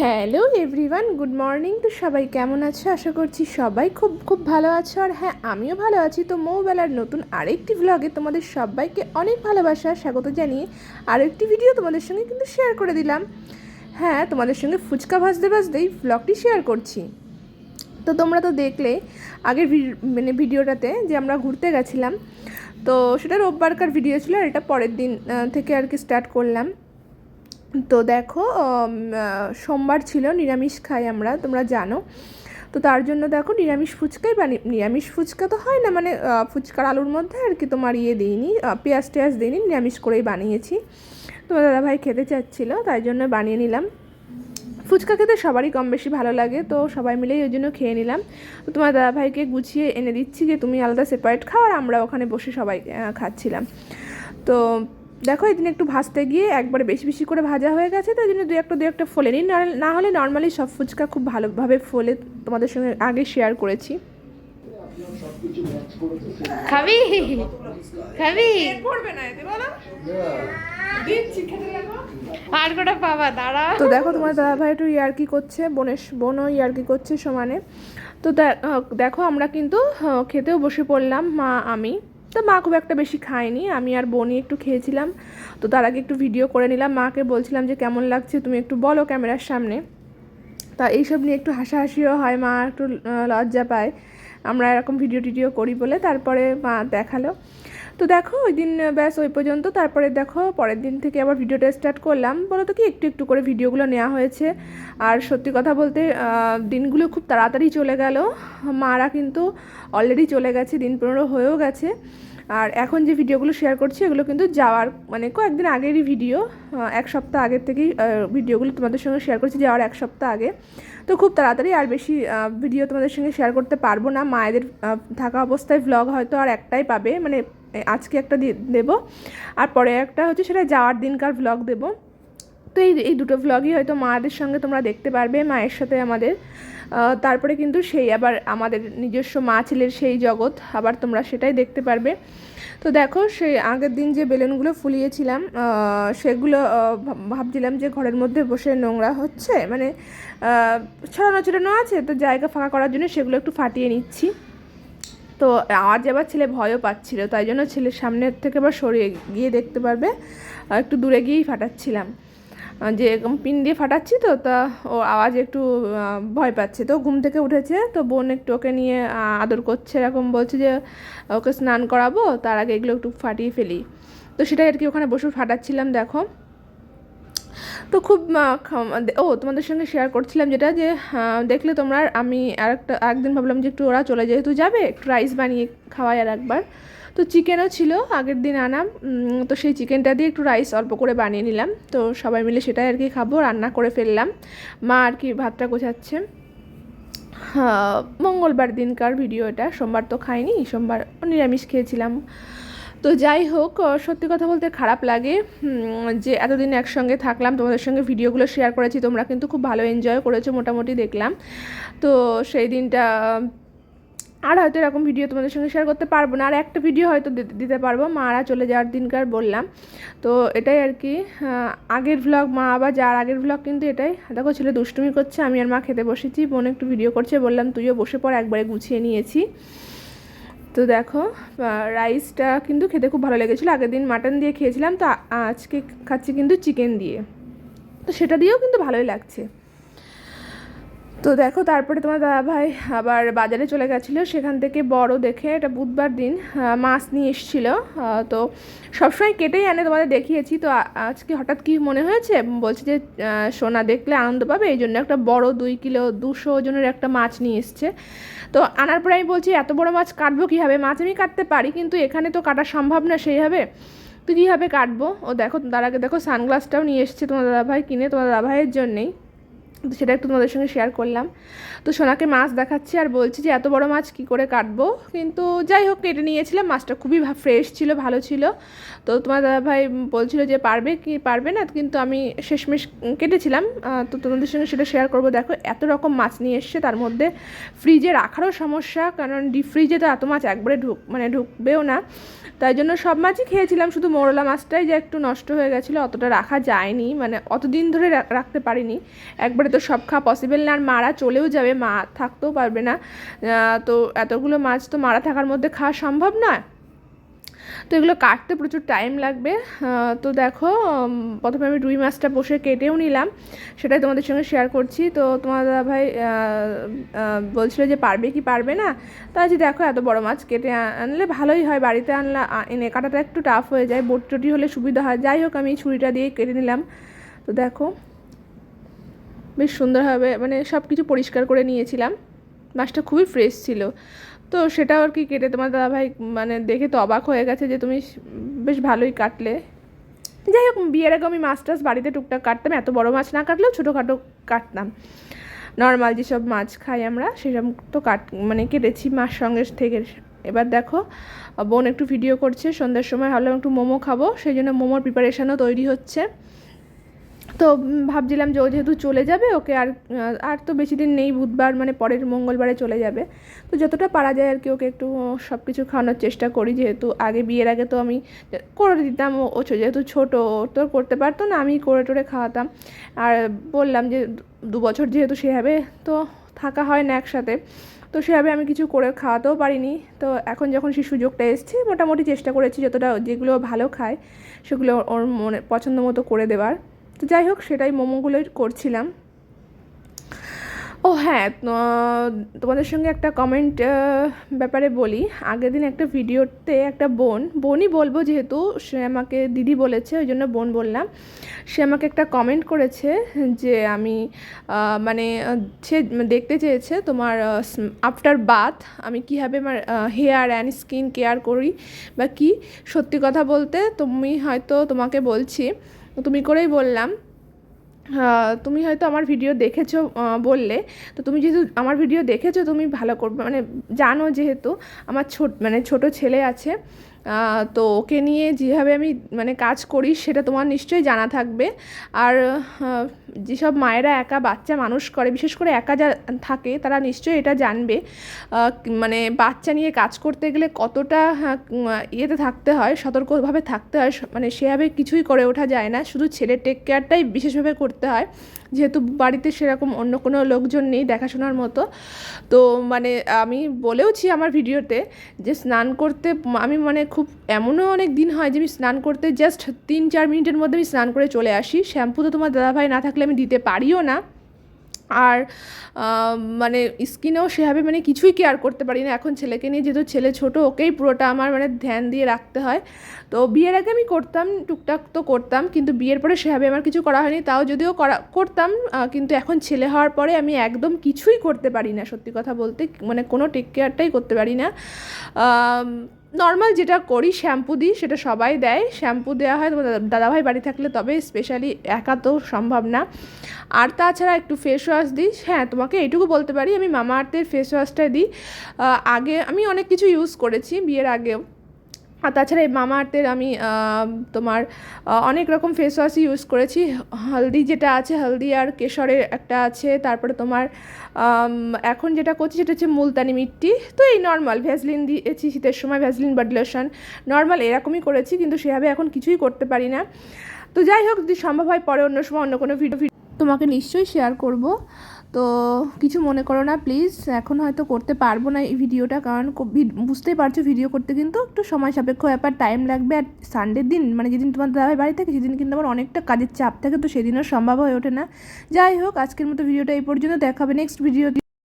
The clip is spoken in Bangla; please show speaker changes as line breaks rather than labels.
Hello everyone, good morning. তো সবাই কেমন আছো? আশা করছি সবাই খুব খুব ভালো আছো। আর হ্যাঁ আমিও ভালো আছি। তো মৌবেলার নতুন আরেকটি ভ্লগে তোমাদের সবাইকে অনেক ভালোবাসা, স্বাগত জানিয়ে আরেকটি ভিডিও তোমাদের সঙ্গে কিন্তু শেয়ার করে দিলাম। হ্যাঁ তোমাদের সঙ্গে ফুচকা ভাজতে ভাজতেই ভ্লগটি শেয়ার করছি। তো তোমরা তো দেখলে আগের মানে ভিডিওটাতে যে আমরা ঘুরতে গেছিলাম। তো সেটা রোববারকার ভিডিও ছিল আর এটা পরের দিন থেকে আর কি স্টার্ট করলাম। তো দেখো সোমবার ছিল, নিরামিষ খাই আমরা, তোমরা জানো। তো তার জন্য দেখো, নিরামিষ ফুচকাই বানি, নিরামিষ ফুচকা তো হয় না মানে ফুচকার আলুর মধ্যে আর কি তোমার ইয়ে দিইনি পেঁয়াজ টেয়াজ দিইনি, নিরামিষ করেই বানিয়েছি। তোমার দাদাভাই খেতে চাচ্ছিলো, তাই জন্য বানিয়ে নিলাম। ফুচকা খেতে সবারই কম বেশি ভালো লাগে, তো সবাই মিলেই ওই জন্য খেয়ে নিলাম। তো তোমার দাদাভাইকে গুছিয়ে এনে দিচ্ছি যে, তুমি আলাদা সেপারেট খাও, আর আমরা ওখানে বসে সবাই খাচ্ছিলাম। তো দেখো এদিন একটু ভাজতে গিয়ে একবারে বেশি বেশি করে ভাজা হয়ে গেছে তাই জন্য দু একটা দু একটা ফোলে নিই। না- না হলে নর্মালি সব ফুচকা খুব ভালোভাবে ফোলে তোমাদের সঙ্গে আগে শেয়ার করেছি।
খাবি? খাবি? আর কোটা পাবা? দাঁড়া।
তো দেখো তোমার দাদাভাই একটু ইয়ার্কি করছে বোনের বোনও ইয়ার্কি করছে সমানে। তো দেখো আমরা কিন্তু খেতেও বসে পড়লাম মা আমি। তো মা খুব একটা বেশি খায়নি, আমি আর বোনই একটু খেয়েছিলাম। তো তার আগে একটু ভিডিও করে নিলাম। মাকে বলছিলাম যে, কেমন লাগছে? তুমি একটু বলো ক্যামেরার সামনে। তা এইসব নিয়ে একটু হাসাহাসিও হয়, মা একটু লজ্জা পায়। আমরা এরকম ভিডিও টিডিও করি বলে তারপরে মা দেখাল। তো দেখো, ওই দিন ব্যাস ওই পর্যন্ত। তারপরে দেখো, পরের দিন থেকে আবার ভিডিওটা স্টার্ট করলাম। বলো তো কি, একটু একটু করে ভিডিওগুলো নেওয়া হয়েছে। আর সত্যি কথা বলতে দিনগুলো খুব তাড়াতাড়ি চলে গেল। মারা কিন্তু অলরেডি চলে গেছে, দিন পনেরো হয়েও গেছে। আর এখন যে ভিডিওগুলো শেয়ার করছি, এগুলো কিন্তু যাওয়ার মানে কয়েকদিন আগেরই ভিডিও এক সপ্তাহ আগের থেকেই ভিডিওগুলো তোমাদের সঙ্গে শেয়ার করছি, যাওয়ার এক সপ্তাহ আগে। তো খুব তাড়াতাড়ি আর বেশি ভিডিও তোমাদের সঙ্গে শেয়ার করতে পারব না। মায়েদের থাকা অবস্থায় ভ্লগ হয়তো আর একটাই পাবে। মানে আজকে একটা দেবো। আর পরে একটা হচ্ছে সেটা যাওয়ার দিনকার ভ্লগ দেবো। তো এই এই দুটো ভ্লগই হয়তো মায়েদের সঙ্গে তোমরা দেখতে পারবে, মায়ের সাথে আমাদের। তারপরে কিন্তু সেই আবার আমাদের নিজস্ব মা ছেলের সেই জগৎ, আবার তোমরা সেটাই দেখতে পারবে। তো দেখো, সেই আগের দিন যে বেলুনগুলো ফুলিয়েছিলাম সেগুলো ভাবছিলাম যে ঘরের মধ্যে বসে নোংরা হচ্ছে মানে ছড়ানো ছড়ানো আছে, তো জায়গা ফাঁকা করার জন্য সেগুলো একটু ফাটিয়ে নিচ্ছি। তো আওয়াজ আবার ছেলে ভয়ও পাচ্ছিল, তাই জন্য ছেলের সামনের থেকে আবার সরিয়ে গিয়ে দেখতে পারবে। একটু দূরে গিয়েই ফাটাচ্ছিলাম। যে পিন দিয়ে ফাটাচ্ছি তো, তা ও আওয়াজ একটু ভয় পাচ্ছে। তো ঘুম থেকে উঠেছে, তো বোন একটু ওকে নিয়ে আদর করছে, এরকম বলছে যে, ওকে স্নান করাবো, তার আগে এগুলো একটু ফাটিয়ে ফেলি। তো সেটাই আর কি ওখানে বসে ফাটাচ্ছিলাম, দেখো। তো খুব ও তোমাদের সঙ্গে শেয়ার করছিলাম যেটা যে দেখলে তোমরা আমি আর একটা একদিন ভাবলাম যে একটু ওরা চলে যেহেতু যাবে একটু রাইস বানিয়ে খাওয়াই আর একবার। তো চিকেনও ছিল আগের দিন আনাম তো সেই চিকেনটা দিয়ে একটু রাইস অল্প করে বানিয়ে নিলাম। তো সবাই মিলে সেটাই আর কি খাব রান্না করে ফেললাম। মা আর কি ভাতটা গোছাচ্ছে। হ্যাঁ, মঙ্গলবার দিনকার ভিডিও এটা সোমবার তো খাইনি সোমবার নিরামিষ খেয়েছিলাম। তো যাই হোক সত্যি কথা বলতে খারাপ লাগে যে এতদিন একসঙ্গে থাকলাম, তোমাদের সঙ্গে ভিডিওগুলো শেয়ার করেছি, তোমরা কিন্তু খুব ভালো এনজয় করেছ মোটামুটি দেখলাম। তো সেই দিনটা, আর হয়তো এরকম ভিডিও তোমাদের সঙ্গে শেয়ার করতে পারব না, আর একটা ভিডিও হয়তো দিতে- পারব, মারা চলে যাওয়ার দিনকার বললাম। তো এটাই আর কি আগের ভ্লগ মা আবার যার আগের ভ্লগ কিন্তু এটাই, দেখো ছেলে দুষ্টুমি করছে, আমি আর মা খেতে বসেছি, বোন একটু ভিডিও করছে, বললাম তুইও বসে পর একবারে গুছিয়ে নিয়েছি। তো দেখো রাইসটা কিন্তু খেতে খুব ভালো লেগেছিলো। আগের দিন মাটন দিয়ে খেয়েছিলাম, তো আজকে খাচ্ছি কিন্তু চিকেন দিয়ে। তো সেটা দিয়েও কিন্তু ভালোই লাগছে। তো দেখো, তারপরে তোমার দাদা ভাই আবার বাজারে চলে গেছিল। সেখান থেকে বড় দেখে এটা বুধবার দিন মাছ নিয়ে এসেছিল। তো সবসময় কেটেই আনে তোমাদের দেখিয়েছি। তো আজকে হঠাৎ কি মনে হয়েছে? বলছে যে সোনা দেখলে আনন্দ পাবে। এই জন্য একটা বড় দুই কিলো, দুশো ওজনের একটা মাছ নিয়ে এসছে। তো আনার পরে আমি বলছি, এত বড় মাছ কাটবো কীভাবে? মাছ আমি কাটতে পারি, কিন্তু এখানে তো কাটা সম্ভব না সেইভাবে। তো কীভাবে কাটবো? ও দেখো, তার আগে দেখো, সানগ্লাসটাও নিয়ে এসছে তোমার দাদাভাই কিনে। তোমার দাদাভাইয়ের জন্যেই। তো সেটা একটু তোমাদের সঙ্গে শেয়ার করলাম। তো সোনাকে মাছ দেখাচ্ছি আর বলছি যে, এত বড় মাছ কি করে কাটবো? কিন্তু যাই হোক, কেটে নিয়েছিলাম। মাছটা খুবই ফ্রেশ ছিল, ভালো ছিল। তো তোমার দাদাভাই বলছিল যে, পারবে কি পারবে না? কিন্তু আমি শেষমেশ কেটেছিলাম। তো তোমাদের সঙ্গে সেটা শেয়ার করব। দেখো, এত রকম মাছ নিয়ে এসছে। তার মধ্যে ফ্রিজে রাখারও সমস্যা, কারণ ডিপ ফ্রিজে তো এত মাছ একবারে ঢুক মানে ঢুকবেও না। তাই জন্য সব মাছই খেয়েছিলাম। শুধু মোরলা মাছটাই যে একটু নষ্ট হয়ে গেছিল, অতটা রাখা যায়নি। মানে অতদিন ধরে রাখতে পারিনি। একবারে তো সব খাওয়া পসিবল না, আর মারা চলেও যাবে, মা থাকতেও পারবে না। তো এতগুলো মাছ তো মারা থাকার মধ্যে খাওয়া সম্ভব নয়। তো এগুলো কাটতে প্রচুর টাইম লাগবে। তো দেখো প্রথমে আমি রুই মাছটা বসে কেটেও নিলাম। সেটাই তোমাদের সঙ্গে শেয়ার করছি। তো তোমার ভাই বলছিল যে পারবে কি পারবে না? তা যে দেখো, এত বড় মাছ কেটে আনলে ভালোই হয়। বাড়িতে আনলা এনে কাটাটা একটু টাফ হয়ে যায়। বোট হলে সুবিধা হয়। যাই হোক, আমি ছুরিটা দিয়ে কেটে নিলাম। তো দেখো বেশ সুন্দরভাবে মানে সব কিছু পরিষ্কার করে নিয়েছিলাম। মাছটা খুবই ফ্রেশ ছিল। তো সেটাও আর কি কেটে তোমার দাদাভাই মানে দেখে তো অবাক হয়ে গেছে যে তুমি বেশ ভালোই কাটলে। যাই হোক, বিয়ের আগে আমি মাছ টাছ বাড়িতে টুকটাক কাটতাম। এত বড় মাছ না কাটলেও ছোটোখাটো কাটতাম। নর্মাল যেসব মাছ খাই আমরা, সেসব তো কাট মানে কেটেছি মাছ সঙ্গে থেকে। এবার দেখো, বোন একটু ভিডিও করছে। সন্ধ্যার সময় ভাবলাম একটু মোমো খাব। সেই জন্য মোমোর প্রিপারেশানও তৈরি হচ্ছে। তো ভাবছিলাম যে ও যেহেতু চলে যাবে, ওকে আর আর তো বেশি দিন নেই, বুধবার মানে পরের মঙ্গলবারে চলে যাবে। তো যতটা পারা যায় আর কি, ওকে একটু সব কিছু খাওয়ানোর চেষ্টা করি। যেহেতু আগে, বিয়ের আগে তো আমি করে দিতাম, ও যেহেতু ছোটো তো করতে পারতো না, আমি করে টোরে খাওয়াতাম। আর বললাম যে দু- বছর যেহেতু সেভাবে তো থাকা হয় না একসাথে, তো সেভাবে আমি কিছু করে খাওয়াতেও পারিনি। তো এখন যখন সেই সুযোগটা এসছে, মোটামুটি চেষ্টা করেছি যতটা যেগুলো ভালো খায়, সেগুলো ওর মনে, পছন্দ মতো করে দেওয়ার। তো যাই হোক, সেটাই মোমোগুলোই করছিলাম। ও হ্যাঁ তোমাদের সঙ্গে একটা কমেন্ট ব্যাপারে বলি। আগের দিন একটা ভিডিওতে একটা বোন, বোনই বলব যেহেতু সে আমাকে দিদি বলেছে, ওই জন্য বোন বললাম। সে আমাকে একটা কমেন্ট করেছে যে আমি মানে সে দেখতে চেয়েছে তোমার আফটার বাথ আমি কীভাবে আমার হেয়ার অ্যান্ড স্কিন কেয়ার করি বা কি। সত্যি কথা বলতে তুমি হয়তো তোমাকে বলছি তুমি করেই বললাম। তুমি হয়তো আমার ভিডিও দেখেছ বললে। তো তুমি যেহেতু আমার ভিডিও দেখেছ, তুমি ভালো করবে। মানে জানো যেহেতু, আমার ছোট মানে ছোট ছেলে আছে। তো ওকে নিয়ে যেভাবে আমি মানে কাজ করি সেটা তোমার নিশ্চয়ই জানা থাকবে। আর যেসব মায়েরা একা বাচ্চা মানুষ করে বিশেষ করে একা যা থাকে তারা নিশ্চয়ই এটা জানবে। মানে বাচ্চা নিয়ে কাজ করতে গেলে কতটা হ্যাঁ, ইয়েতে থাকতে হয় সতর্কভাবে থাকতে হয় মানে সেভাবে কিছুই করে ওঠা যায় না। শুধু ছেলের টেক কেয়ারটাই বিশেষভাবে করতে হয়। যেহেতু বাড়িতে সেরকম অন্য কোনো লোকজন নেই দেখাশোনার মতো। তো মানে আমি বলেওছি আমার ভিডিওতে যে স্নান করতে আমি মানে খুব এমনও অনেক দিন হয় যে আমি স্নান করতে জাস্ট তিন, চার মিনিটের মধ্যে আমি স্নান করে চলে আসি। শ্যাম্পু তো তোমার দাদাভাই না থাকলে আমি দিতে পারিও না। আর মানে স্কিনেও সেভাবে মানে কিছুই কেয়ার করতে পারি না। এখন ছেলেকে নিয়ে যেহেতু ছেলে ছোট, ওকেই পুরোটা আমার মানে ধ্যান দিয়ে রাখতে হয়। তো বিয়ের আগে আমি করতাম, টুকটাক তো করতাম, কিন্তু বিয়ের পরে সেভাবে আমার কিছু করা হয়নি। তাও যদিও করা, করতাম কিন্তু এখন ছেলে হওয়ার পরে আমি একদম কিছুই করতে পারি না, সত্যি কথা বলতে। মানে কোনো টেক কেয়ারটাই করতে পারি না। নর্মাল যেটা করি শ্যাম্পু দিই, সেটা সবাই দেয়। শ্যাম্পু দেওয়া হয় তোমার দাদাভাই বাড়ি থাকলে, তবে স্পেশালি একা তো সম্ভব না। আর তাছাড়া একটু ফেস ওয়াশ দিই। হ্যাঁ তোমাকে এইটুকু বলতে পারি, আমি মামা আর্থের ফেস ওয়াশটাই দিই। আগে আমি অনেক কিছু ইউজ করেছি বিয়ের আগেও। আর তাছাড়া এই মামা আর্থের আমি তোমার অনেক রকম ফেস ওয়াশই ইউজ করেছি। হলদি যেটা আছে, হলদি আর কেশরের একটা আছে। তারপরে তোমার এখন যেটা করছি সেটা হচ্ছে মুলতানি মিট্টি। তো এই নর্মাল ভ্যাসলিন দিয়েছি শীতের সময় ভ্যাসলিন বডি লোশন নর্মাল এরকমই করেছি, কিন্তু সেভাবে এখন কিছুই করতে পারি না। তো যাই হোক, যদি সম্ভব হয় পরে অন্য সময় অন্য কোনো ভিডিও তোমাকে নিশ্চয়ই শেয়ার করব। তো কিছু মনে করো না প্লিজ এখন হয়তো করতে পারব না এই ভিডিওটা, কারণ বুঝতেই পারছ ভিডিও করতে কিন্তু একটু সময় সাপেক্ষ ব্যাপার টাইম লাগবে। আর সানডের দিন মানে যেদিন তোমার দাদাভাই বাড়ি থাকে, সেদিন কিন্তু আমার অনেকটা কাজের চাপ থাকে, তো সেদিনও সম্ভব হয়ে ওঠে না। যাই হোক, আজকের মতো ভিডিওটা এই পর্যন্ত। দেখাবে নেক্সট ভিডিও